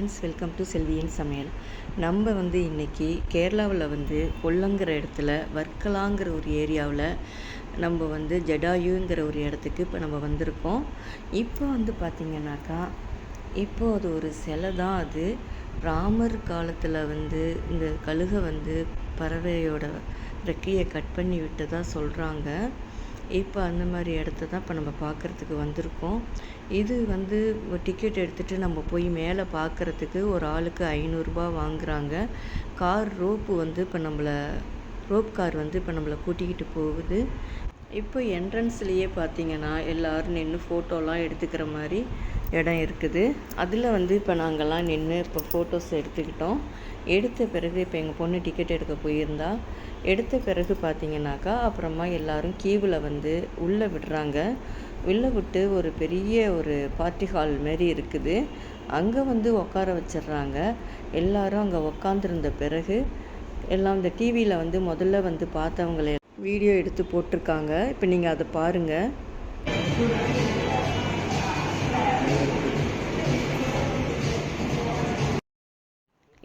Friends welcome to செல்வியின் சமையல் நம்ம வந்து இன்றைக்கி கேரளாவில் வந்து கொல்லங்கிற இடத்துல வர்க்கலாங்கிற ஒரு ஏரியாவில் நம்ம வந்து ஜடாயுங்கிற ஒரு இடத்துக்கு இப்போ நம்ம வந்திருக்கோம். இப்போ வந்து பார்த்திங்கனாக்கா இப்போ அது ஒரு சிலை தான் அது. ராமர் காலத்தில் வந்து இந்த கழுகை வந்து பறவையோட ரெக்கையை கட் பண்ணி விட்டதாக சொல்கிறாங்க இப்போ அந்த மாதிரி இடத்த தான் இப்போ நம்ம பார்க்குறதுக்கு வந்திருக்கோம். இது வந்து டிக்கெட் எடுத்துகிட்டு நம்ம போய் மேலே பார்க்குறதுக்கு ஒரு ஆளுக்கு ஐநூறுரூபா வாங்குறாங்க. கார் ரோப்பு வந்து இப்போ நம்மளை ரோப் கார் வந்து இப்போ நம்மளை கூட்டிக்கிட்டு போகுது. இப்போ என்ட்ரன்ஸ்லேயே பார்த்தீங்கன்னா எல்லோரும் நின்று ஃபோட்டோலாம் எடுத்துக்கிற மாதிரி இடம் இருக்குது. அதில் வந்து இப்போ நாங்கள்லாம் நின்று இப்போ ஃபோட்டோஸ் எடுத்துக்கிட்டோம். எடுத்த பிறகு இப்போ எங்கள் பொண்ணு டிக்கெட் எடுக்க போயிருந்தா எடுத்த பிறகு பார்த்தீங்கன்னாக்கா அப்புறமா எல்லோரும் கீவில் வந்து உள்ளே விடுறாங்க. உள்ளே விட்டு ஒரு பெரிய ஒரு பார்ட்டி ஹால் மாரி இருக்குது. அங்கே வந்து உட்கார வச்சிடுறாங்க. எல்லோரும் அங்கே உக்காந்துருந்த பிறகு எல்லாம் இந்த டிவியில் வந்து முதல்ல வந்து பார்த்தவங்களே வீடியோ எடுத்து போட்டிருக்காங்க. இப்போ நீங்கள் அதை பாருங்கள்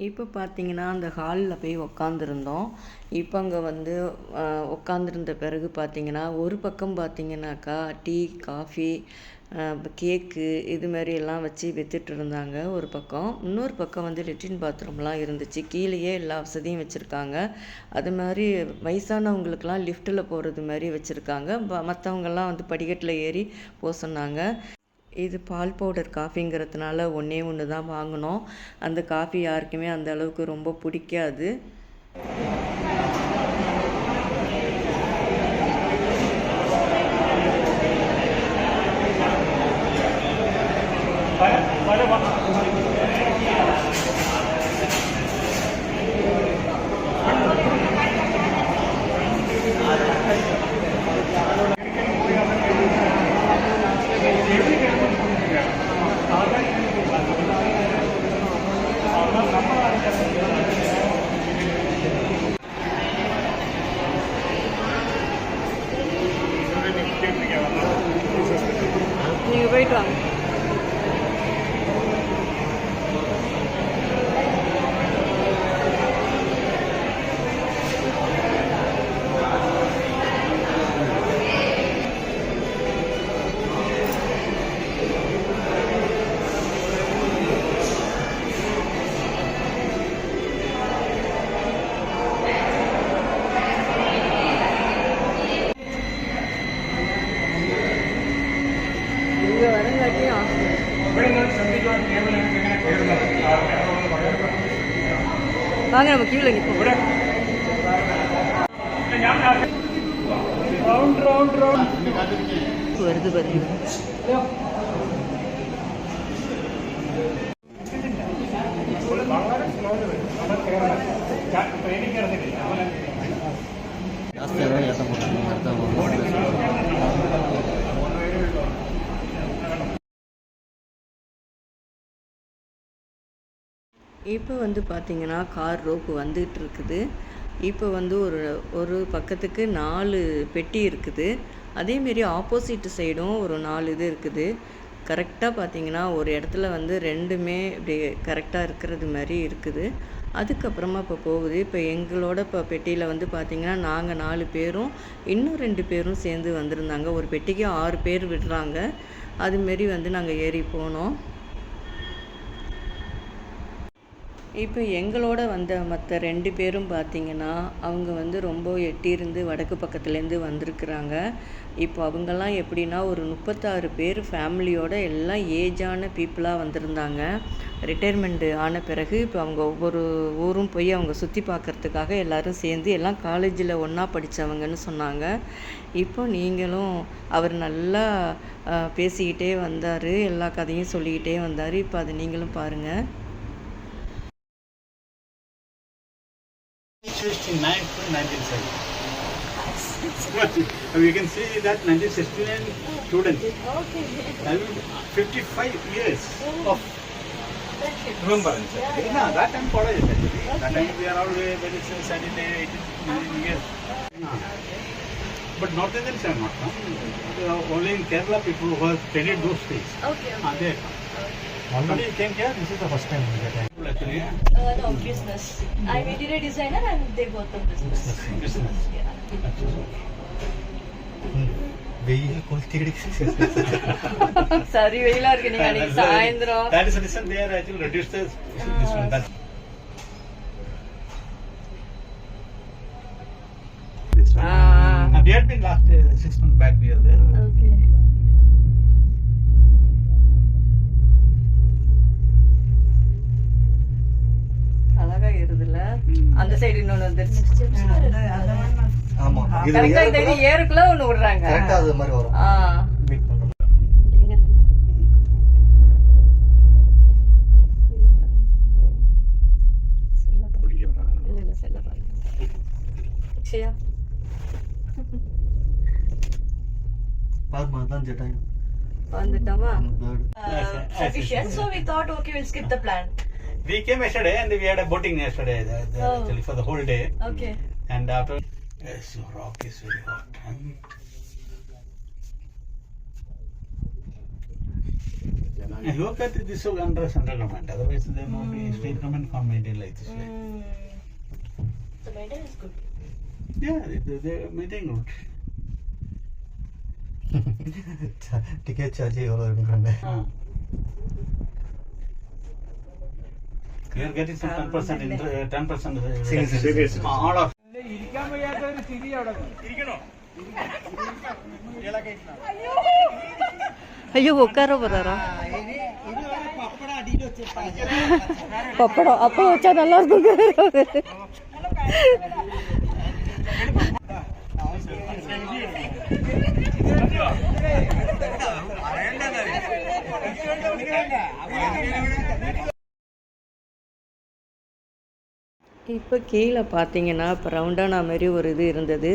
இப்போ பார்த்தீங்கன்னா அந்த ஹாலில் போய் உக்காந்துருந்தோம். இப்போ அங்கே வந்து உக்காந்துருந்த பிறகு பார்த்தீங்கன்னா ஒரு பக்கம் பார்த்தீங்கன்னாக்கா டீ காஃபி கேக்கு இது மாதிரி எல்லாம் வச்சு விற்றுட்டு இருந்தாங்க ஒரு பக்கம். இன்னொரு பக்கம் வந்து லெட்ரின் பாத்ரூம்லாம் இருந்துச்சு. கீழேயே எல்லா வசதியும் வச்சுருக்காங்க. அது மாதிரி வயசானவங்களுக்கெல்லாம் லிஃப்ட்டில் போகிறது மாதிரி வச்சுருக்காங்க. மற்றவங்கெல்லாம் வந்து படிக்கட்டில் ஏறி போக சொன்னாங்க. இது பால் பவுடர் காஃபிங்கிறதுனால ஒன்றே ஒன்று தான் வாங்கினோம். அந்த காஃபி யாருக்குமே அந்த அளவுக்கு ரொம்ப பிடிக்காது நீங்கள் போயிட்டு வாங்க இங்கே வரங்காட்டியும் வாங்க நம்ம கீழே நிற்போம் வருது பாருங்க இப்போ வந்து பார்த்தீங்கன்னா கார் ரோப்பு வந்துகிட்டு இருக்குது இப்போ வந்து ஒரு ஒரு பக்கத்துக்கு நாலு பெட்டி இருக்குது. அதேமாரி ஆப்போசிட் சைடும் ஒரு நாலு இது இருக்குது. கரெக்டாக பார்த்தீங்கன்னா ஒரு இடத்துல வந்து ரெண்டுமே இப்படி கரெக்டாக இருக்கிறது மாதிரி இருக்குது. அதுக்கப்புறமா இப்போ போகுது. இப்போ எங்களோட இப்போ பெட்டியில் வந்து பார்த்திங்கன்னா நாங்கள் நாலு பேரும் இன்னும் ரெண்டு பேரும் சேர்ந்து வந்திருந்தாங்க. ஒரு பெட்டிக்கு ஆறு பேர் விடுறாங்க. அதுமாரி வந்து நாங்கள் ஏறி போனோம். இப்போ எங்களோட வந்த மற்ற ரெண்டு பேரும் பார்த்திங்கன்னா அவங்க வந்து ரொம்ப எட்டியிருந்து வடக்கு பக்கத்துலேருந்து வந்திருக்குறாங்க. இப்போ அவங்கெல்லாம் எப்படின்னா ஒரு முப்பத்தாறு பேர் ஃபேமிலியோட எல்லாம் ஏஜான பீப்புளாக வந்திருந்தாங்க. ரிட்டையர்மெண்ட்டு ஆன பிறகு இப்போ அவங்க ஒவ்வொரு ஊரும் போய் அவங்க சுற்றி பார்க்குறதுக்காக எல்லோரும் சேர்ந்து எல்லாம் காலேஜில் ஒன்றா படித்தவங்கன்னு சொன்னாங்க. இப்போ நீங்களும் அவர் நல்லா பேசிக்கிட்டே வந்தார். எல்லா கதையும் சொல்லிக்கிட்டே வந்தார். இப்போ அதை நீங்களும் பாருங்கள் 1969 to 1970. you can see that 1969 students. I mean, 55 years of remembrance. Yeah, that time college actually. That time we are all very 17, 18 years. But North Indians have not come. Uh, Only in Kerala people who have studied those things. Okay. Ah, they you came here? This is the first time Uh, no, business. I'm interior designer and they both are business. business. Yeah. வெயில் கொளுத்திக்கிட்டு சரி வெயிலா இருக்கு நீங்க அன்னைக்கு சாயந்தரம் That is the reason they are actually reduced the, this one. That, this one. Ah. And we had been last uh, six months back we are there. Okay. அழகா இருதுல்ல அந்த side இன்னொன்னு வந்துருச்சு. ஆமா. இது ஏறுக்குள்ள ஒண்ணு விடுறாங்க. கரெக்டா அது மாதிரி வரும். ஆ. தான் ஜெட்டாயும் வந்துட்டோமா? so we thought, okay, we'll skip the plan. we came yesterday and we had a boating yesterday the, the, oh. actually for the whole day okay and after yes your rock is very hot and look at this so under central government otherwise they mm. be state government can't maintain like this way the maintenance is good yeah they, they maintain good ticket charge ఎవరు అనుకోండి ஐயோ உட்கார போறாரா பப்படம் அப்பளம் வச்சா நல்லா இருக்கும் இப்போ கீழே பார்த்தீங்கன்னா இப்போ ரவுண்டானா மாதிரி ஒரு இது இருந்தது.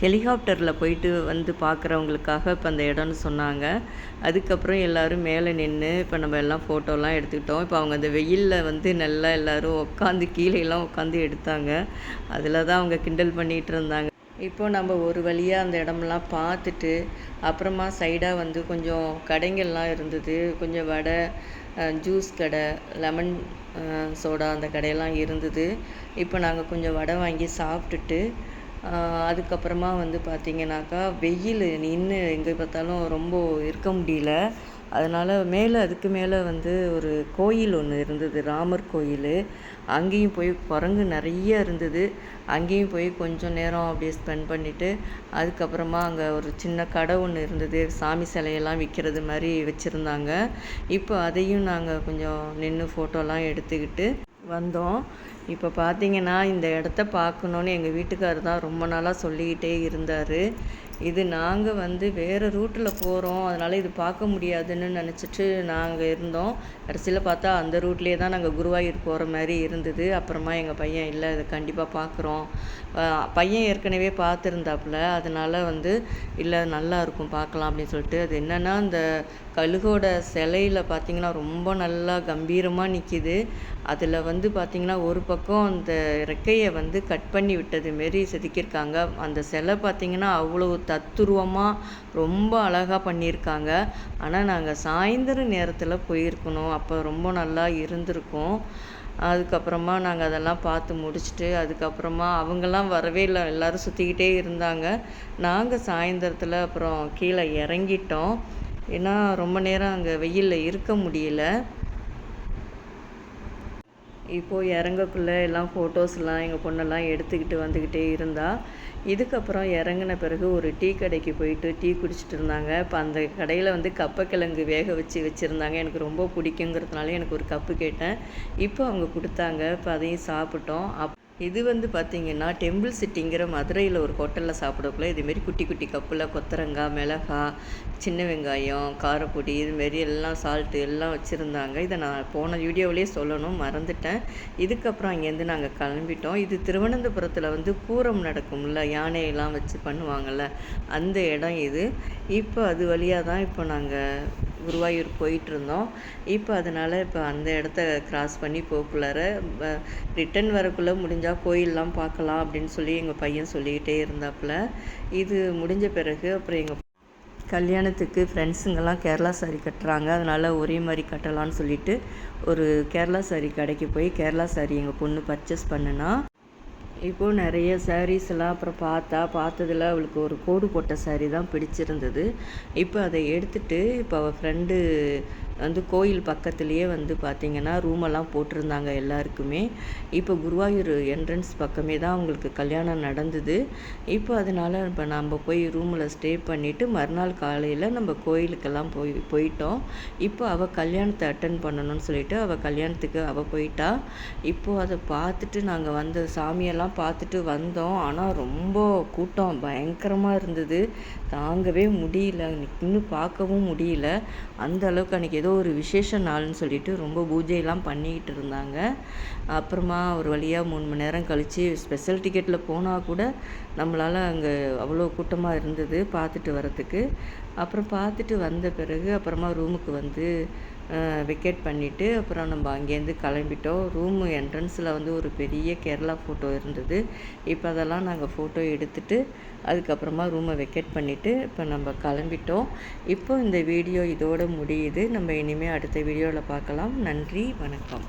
ஹெலிகாப்டரில் போயிட்டு வந்து பார்க்குறவங்களுக்காக இப்போ அந்த இடம்னு சொன்னாங்க. அதுக்கப்புறம் எல்லோரும் மேலே நின்று இப்போ நம்ம எல்லாம் ஃபோட்டோலாம் எடுத்துக்கிட்டோம். இப்போ அவங்க அந்த வெயிலில் வந்து நல்லா எல்லோரும் உட்காந்து கீழேலாம் உட்காந்து எடுத்தாங்க. அதில் தான் அவங்க கிண்டல் பண்ணிகிட்டு இருந்தாங்க. இப்போ நம்ம ஒரு வழியாக அந்த இடமெல்லாம் பார்த்துட்டு அப்புறமா சைடாக வந்து கொஞ்சம் கடைங்கள்லாம் இருந்தது. கொஞ்சம் வடை ஜூஸ் கடை லெமன் சோடா அந்த கடையெல்லாம் இருந்தது. இப்போ நாங்கள் கொஞ்சம் வடை வாங்கி சாப்பிட்டுட்டு அதுக்கப்புறமா வந்து பார்த்திங்கனாக்கா வெயில் நின்று எங்கே பார்த்தாலும் ரொம்ப இருக்க முடியல. அதனால் மேலே அதுக்கு மேலே வந்து ஒரு கோயில் ஒன்று இருந்தது ராமர் கோயில். அங்கேயும் போய் குரங்கு நிறைய இருந்தது. அங்கேயும் போய் கொஞ்சம் நேரம் அப்படியே ஸ்பெண்ட் பண்ணிவிட்டு அதுக்கப்புறமா அங்கே ஒரு சின்ன கடை ஒன்று இருந்தது. சாமி சிலையெல்லாம் விற்கிறது மாதிரி வச்சுருந்தாங்க. இப்போ அதையும் நாங்கள் கொஞ்சம் நின்று ஃபோட்டோலாம் எடுத்துக்கிட்டு வந்தோம். இப்போ பார்த்தீங்கன்னா இந்த இடத்த பார்க்கணுன்னு எங்கள் வீட்டுக்காரர் தான் ரொம்ப நாளாக சொல்லிக்கிட்டே இருந்தார். இது நாங்கள் வந்து வேறு ரூட்டில் போகிறோம் அதனால் இது பார்க்க முடியாதுன்னு நினச்சிட்டு நாங்கள் இருந்தோம். கடைசியில் பார்த்தா அந்த ரூட்லேயே தான் நாங்கள் குருவாயூர் போகிற மாதிரி இருந்தது. அப்புறமா எங்கள் பையன் இல்லை இதை கண்டிப்பாக பார்க்குறோம். பையன் ஏற்கனவே பார்த்துருந்தாப்புல. அதனால் வந்து இல்லை நல்லா இருக்கும் பார்க்கலாம் அப்படின்னு சொல்லிட்டு. அது என்னென்னா அந்த கழுகோட சிலையில் பார்த்திங்கன்னா ரொம்ப நல்லா கம்பீரமாக நிற்கிது அதில் வந்து பார்த்திங்கன்னா ஒரு பக்கம் அந்த ரெக்கையை வந்து கட் பண்ணி விட்டது மாரி செதுக்கியிருக்காங்க. அந்த சிலை பார்த்திங்கன்னா அவ்வளோ தத்துருவமாக ரொம்ப அழகாக பண்ணியிருக்காங்க. ஆனால் நாங்கள் சாயந்தர நேரத்தில் போயிருக்கணும். அப்போ ரொம்ப நல்லா இருந்திருக்கும். அதுக்கப்புறமா நாங்கள் அதெல்லாம் பார்த்து முடிச்சுட்டு அதுக்கப்புறமா அவங்கெல்லாம் வரவே இல்லை. எல்லோரும் சுற்றிக்கிட்டே இருந்தாங்க. நாங்கள் சாயந்தரத்தில் அப்புறம் கீழே இறங்கிட்டோம். ஏன்னா ரொம்ப நேரம் அங்கே வெயிலில் இருக்க முடியல. இப்போது இறங்கக்குள்ளே எல்லாம் ஃபோட்டோஸ்லாம் எங்கள் பொண்ணெல்லாம் எடுத்துக்கிட்டு வந்துக்கிட்டே இருந்தா இதுக்கப்புறம் இறங்கின பிறகு ஒரு டீ கடைக்கு போயிட்டு டீ குடிச்சிட்டு இருந்தாங்க. இப்போ அந்த கடையில் வந்து கப்பக்கிழங்கு வேக வச்சு வச்சுருந்தாங்க. எனக்கு ரொம்ப பிடிக்குங்கிறதுனால எனக்கு ஒரு கப்பு கேட்டேன். இப்போ அவங்க கொடுத்தாங்க. இப்போ அதையும் சாப்பிட்டோம். அப் இது வந்து பார்த்திங்கன்னா டெம்பிள் சிட்டிங்கிற மதுரையில் ஒரு ஹோட்டலில் சாப்பிடக்குள்ள இதுமாரி குட்டி குட்டி கப்பில் கொத்தரங்காய் மிளகா சின்ன வெங்காயம் காரப்பொடி இதுமாரி எல்லாம் சால்ட்டு எல்லாம் வச்சுருந்தாங்க. இதை நான் போன வீடியோவிலே சொல்லணும் மறந்துட்டேன். இதுக்கப்புறம் அங்கேருந்து நாங்கள் கிளம்பிட்டோம். இது திருவனந்தபுரத்தில் வந்து பூரம் நடக்கும்ல யானையெல்லாம் வச்சு பண்ணுவாங்கள்ல அந்த இடம் இது. இப்போ அது வழியாக தான் இப்போ நாங்கள் குருவாயூர் போயிட்டுருந்தோம். இப்போ அதனால் இப்போ அந்த இடத்த கிராஸ் பண்ணி போக்குள்ளார ரிட்டன் வரக்குள்ளே முடிஞ்சால் கோயிலெலாம் பார்க்கலாம் அப்படின்னு சொல்லி எங்கள் பையன் சொல்லிக்கிட்டே இருந்தாப்புல. இது முடிஞ்ச பிறகு அப்புறம் எங்கள் கல்யாணத்துக்கு ஃப்ரெண்ட்ஸுங்கெல்லாம் கேரளா சாரி கட்டுறாங்க. அதனால் ஒரே மாதிரி கட்டலான்னு சொல்லிட்டு ஒரு கேரளா சாரி கடைக்கு போய் கேரளா சாரி எங்கள் பொண்ணு பர்ச்சேஸ் பண்ணுனா இப்போது நிறைய சாரீஸ்லாம் எல்லாம் அப்புறம் பார்த்தா பார்த்ததுல அவளுக்கு ஒரு கோடு போட்ட சாரீ தான் பிடிச்சிருந்தது. இப்போ அதை எடுத்துகிட்டு இப்போ அவள் ஃப்ரெண்டு வந்து கோயில் பக்கத்துலேயே வந்து பார்த்திங்கன்னா ரூமெல்லாம் போட்டிருந்தாங்க எல்லாருக்குமே. இப்போ குருவாயூர் என்ட்ரன்ஸ் பக்கமே தான் அவங்களுக்கு கல்யாணம் நடந்தது. இப்போ அதனால் இப்போ நம்ம போய் ரூமில் ஸ்டே பண்ணிவிட்டு மறுநாள் காலையில் நம்ம கோயிலுக்கெல்லாம் போய் போயிட்டோம். இப்போ அவள் கல்யாணத்தை அட்டன் பண்ணணும்னு சொல்லிட்டு அவள் கல்யாணத்துக்கு அவள் போயிட்டா. இப்போது அதை பார்த்துட்டு நாங்கள் வந்த சாமியெல்லாம் பார்த்துட்டு வந்தோம். ஆனால் ரொம்ப கூட்டம் பயங்கரமாக இருந்தது. தாங்கவே முடியல. இன்னும் பார்க்கவும் முடியல. அந்த அளவுக்கு அன்றைக்கி ஏதோ ஒரு விசேஷ நாள்னு சொல்லிட்டு ரொம்ப பூஜையெல்லாம் பண்ணிக்கிட்டு இருந்தாங்க. அப்புறமா ஒரு வழியாக மூணு மணி நேரம் கழித்து ஸ்பெஷல் டிக்கெட்டில் போனால் கூட நம்மளால் அங்கே அவ்வளோ கூட்டமாக இருந்தது பார்த்துட்டு வரத்துக்கு அப்புறம் பார்த்துட்டு வந்த பிறகு அப்புறமா ரூமுக்கு வந்து வெக்கேட் பண்ணிவிட்டு அப்புறம் நம்ம அங்கேருந்து கிளம்பிட்டோம். ரூமு என்ட்ரன்ஸில் வந்து ஒரு பெரிய கேரளா ஃபோட்டோ இருந்தது. இப்போ அதெல்லாம் நாங்கள் ஃபோட்டோ எடுத்துட்டு அதுக்கப்புறமா ரூமை வெக்கேட் பண்ணிவிட்டு இப்போ நம்ம கிளம்பிட்டோம். இப்போ இந்த வீடியோ இதோட முடியுது. நம்ம இனிமேல் அடுத்த வீடியோவில் பார்க்கலாம். நன்றி வணக்கம்.